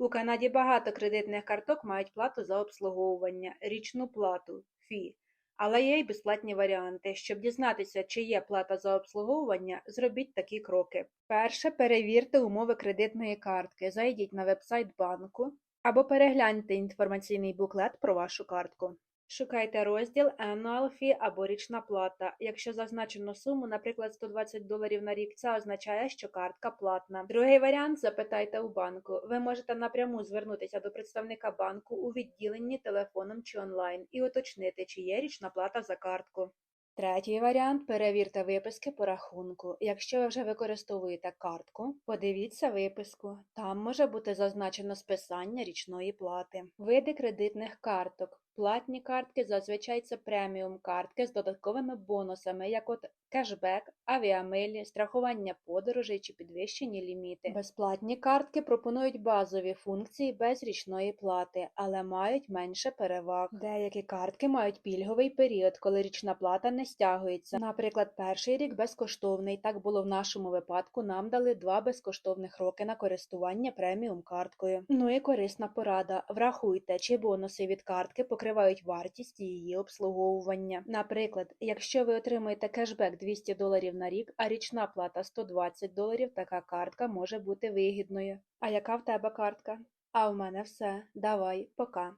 У Канаді багато кредитних карток мають плату за обслуговування, річну плату фі. Але є й безплатні варіанти. Щоб дізнатися, чи є плата за обслуговування, зробіть такі кроки. Перше, перевірте умови кредитної картки. Зайдіть на вебсайт банку або перегляньте інформаційний буклет про вашу картку. Шукайте розділ Annual Fee або річна плата. Якщо зазначено суму, наприклад, 120 доларів на рік, це означає, що картка платна. Другий варіант запитайте у банку. Ви можете напряму звернутися до представника банку у відділенні телефоном чи онлайн і уточнити, чи є річна плата за картку. Третій варіант перевірте виписки по рахунку. Якщо ви вже використовуєте картку, подивіться виписку. Там може бути зазначено списання річної плати. Види кредитних карток. Платні картки зазвичай це преміум картки з додатковими бонусами, як от кешбек, авіамилі, страхування подорожей чи підвищені ліміти. Безплатні картки пропонують базові функції без річної плати, але мають менше переваг. Деякі картки мають пільговий період, коли річна плата не стягується. Наприклад, перший рік безкоштовний. Так було в нашому випадку. Нам дали два безкоштовних роки на користування преміум карткою. Ну і корисна порада. Врахуйте, чи бонуси від картки покривають вартість її обслуговування. Наприклад, якщо ви отримуєте кешбек 200 доларів на рік, а річна плата 120 доларів, така картка може бути вигідною. А яка в тебе картка? А в мене все. Давай, пока.